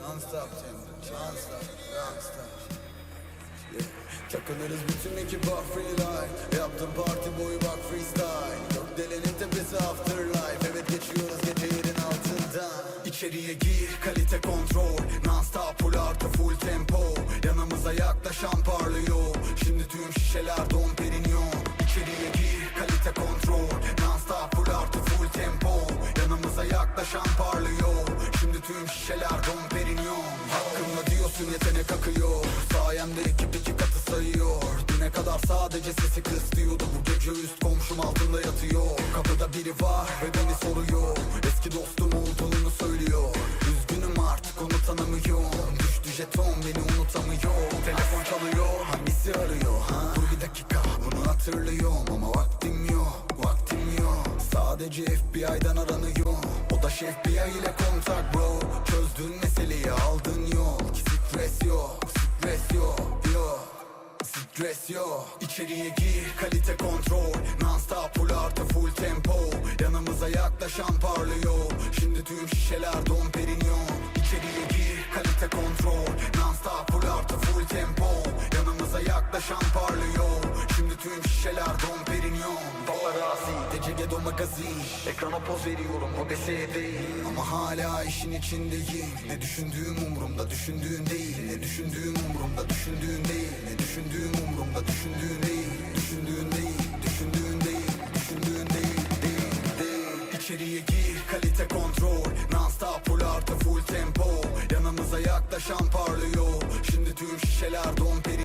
Non-stop tempo, non-stop, non-stop. Yeah. Takılırız bütün ekip ah free life Yaptım parti boyu bak freestyle. Gökdelenin tepesi afterlife. Evet geçiyoruz gece yerin altından. İçeriye gir kalite kontrol. Non-stop full artı full tempo. Yanımıza yaklaşan parlıyor Şimdi tüm şişeler Dom Perignon İçeriye gir kalite kontrol. Non-stop full artı full tempo. Yanımıza yaklaşan parlıyor tüm şişeler Dom Perignon Hakkımda diyorsun yetenek akıyor. Sayemde ekip iki katı sayıyor. Düne kadar sadece sesi kıs diyordu. Bu gece üst komşum altında yatıyor. Kapıda biri var ve beni soruyor. Eski dostum olduğunu söylüyor. Üzgünüm artık onu tanımıyorum Düştü jeton beni unutamıyor. Telefon çalıyor hangisi arıyor ha? Dur bir dakika bunu hatırlıyorum Ama vaktim yok vaktim yok. Sadece FBI'dan aranıyor Şef FBI ile kontak bro. Çözdün meseleyi aldın yol Ki stres yok stres yok yok. Stres yok. İçeriye gir kalite kontrol. Non-stop full artı full tempo. Yanımıza yaklaşan parlıyor. Şimdi tüm şişeler Dom Perignon Gedo magazin. Ekrana poz veriyorum o dese değil. Ama hala işin içindeyim. Ne düşündüğüm umurumda düşündüğün değil. Ne düşündüğüm umurumda düşündüğün değil. Ne düşündüğüm umurumda düşündüğün değil. Düşündüğün değil Düşündüğün değil Düşündüğün değil Değil değil. İçeriye gir kalite kontrol. Non-stop full artı full tempo. Yanımıza yaklaşan parlıyor. Şimdi tüm şişeler don